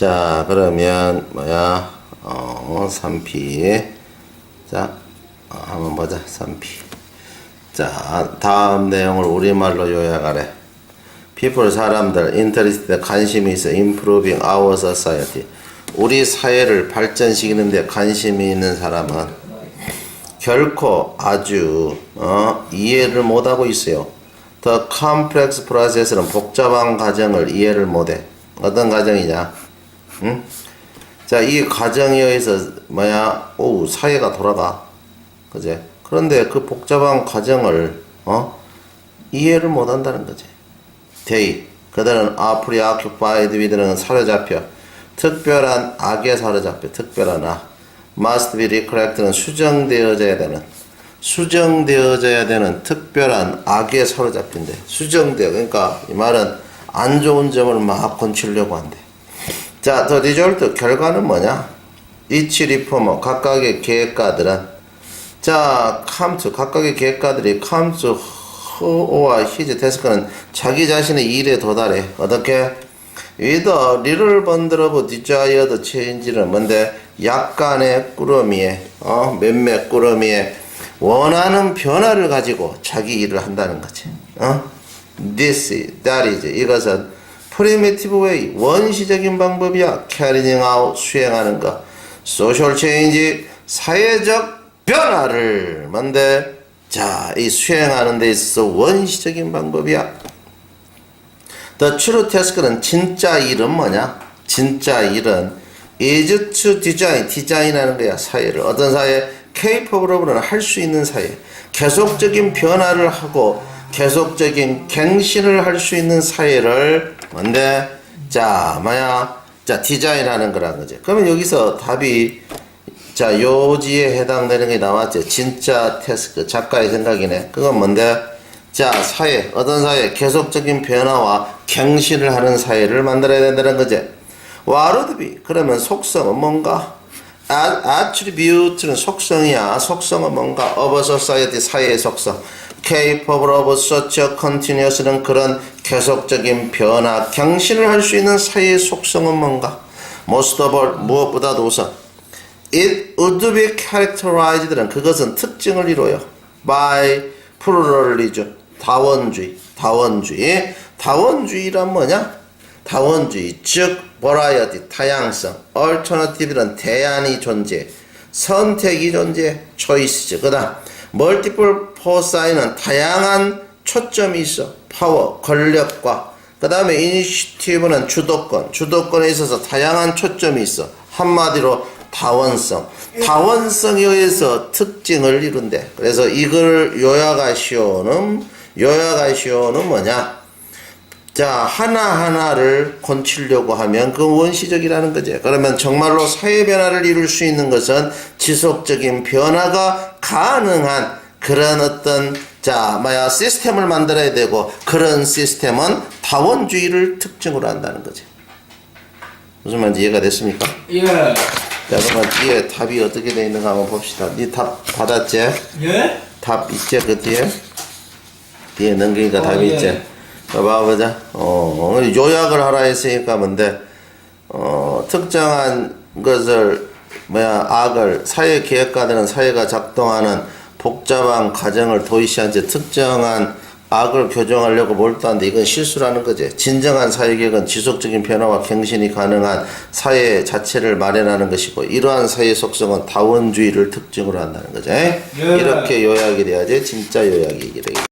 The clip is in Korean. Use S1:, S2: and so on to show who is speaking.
S1: 자, 그러면 뭐야? 어, 3P. 자, 어, 한번 보자. 3P. 자, 다음 내용을 우리말로 요약하래. people 사람들 interested 관심이 있어 improving our society. 우리 사회를 발전시키는데 관심이 있는 사람은 결코 아주 어, 이해를 못하고 있어요. The complex process는 복잡한 과정을 이해를 못해. 어떤 과정이냐? 응? 자, 이 과정에 의해서 뭐야? 오, 사회가 돌아가. 그제? 그런데 그 복잡한 과정을 어? 이해를 못 한다는 거지. they 그들은 are preoccupied with는 사로잡혀 특별한 악에 사로잡혀 특별한 악 must be recollect는 수정되어져야 되는 수정되어져야 되는 특별한 악에 사로잡힌대 수정되어 그러니까 이 말은 안 좋은 점을 막 건치려고 한대 자, the result 결과는 뭐냐? each reformer 각각의 계획가들은 자, to 각각의 계획가들이 to her와 his task는 자기 자신의 일에 도달해. 어떻게? little bundle of desired change는 뭔데? 약간의 꾸러미에 어, 몇몇 꾸러미에 원하는 변화를 가지고 자기 일을 한다는 거지. 어? This, that is 이것은 way 원시적인 방법이야. carrying out 수행하는 거. social change 사회적 변화를 뭔데 자이 수행하는 데 있어서 원시적인 방법이야. The task는 진짜 일은 뭐냐? 진짜 일은 is to design 디자인하는 거야 사회를. 어떤 사회 capable of는 할 수 있는 사회. 계속적인 변화를 하고 계속적인 갱신을 할 수 있는 사회를 뭔데 자 뭐야 자 디자인하는 거라는 거지 그러면 여기서 답이 자, 요지에 해당되는 게 나왔죠. 진짜 태스크, 작가의 생각이네. 그건 뭔데? 자, 사회, 어떤 사회, 계속적인 변화와 갱신을 하는 사회를 만들어야 된다는 거지. 와르드비, 그러면 속성은 뭔가? 아, attribute는 속성이야. 속성은 뭔가? of society, 사회의 속성. Such a continuous는 그런 계속적인 변화, 갱신을 할 수 있는 사회의 속성은 뭔가? most of all, 무엇보다도 우선. It would be characterized는 그것은 특징을 이루어요. by pluralism, 다원주의, 다원주의. 다원주의란 뭐냐? 다원주의, 즉 variety, 다양성, alternative는 대안이 존재, 선택이 존재, choice죠. 그다 음 multiple foresi는 다양한 초점이 있어, 파워, 권력과 그 다음에 initiative는 주도권, 주도권에 있어서 다양한 초점이 있어. 한마디로 다원성. 다원성에 의해서 특징을 이룬대. 그래서 이걸 요약하시오는, 요약하시오는 뭐냐? 자, 하나하나를 건치려고 하면 그 원시적이라는 거지. 그러면 정말로 사회 변화를 이룰 수 있는 것은 지속적인 변화가 가능한 그런 어떤 자, 뭐야, 시스템을 만들어야 되고 그런 시스템은 다원주의를 특징으로 한다는 거지. 무슨 말인지 이해가 됐습니까?
S2: 예.
S1: 자, 그러면 뒤에 답이 어떻게 돼 있는가 한번 봅시다. 네 답 받았지?
S2: 예?
S1: 답 있지? 그 뒤에? 뒤에 넘기니까
S2: 어,
S1: 답이
S2: 예.
S1: 있지? 봐보자. 어, 요약을 하라 했으니까 뭔데, 어, 특정한 것을, 뭐야, 악을, 사회 계획가들은 사회가 작동하는 복잡한 과정을 도입한 채 특정한 악을 교정하려고 몰두하는데 이건 실수라는 거지. 진정한 사회계획은 지속적인 변화와 갱신이 가능한 사회 자체를 마련하는 것이고 이러한 사회 속성은 다원주의를 특징으로 한다는 거지. 이렇게 요약이 돼야지 진짜 요약이 되겠다.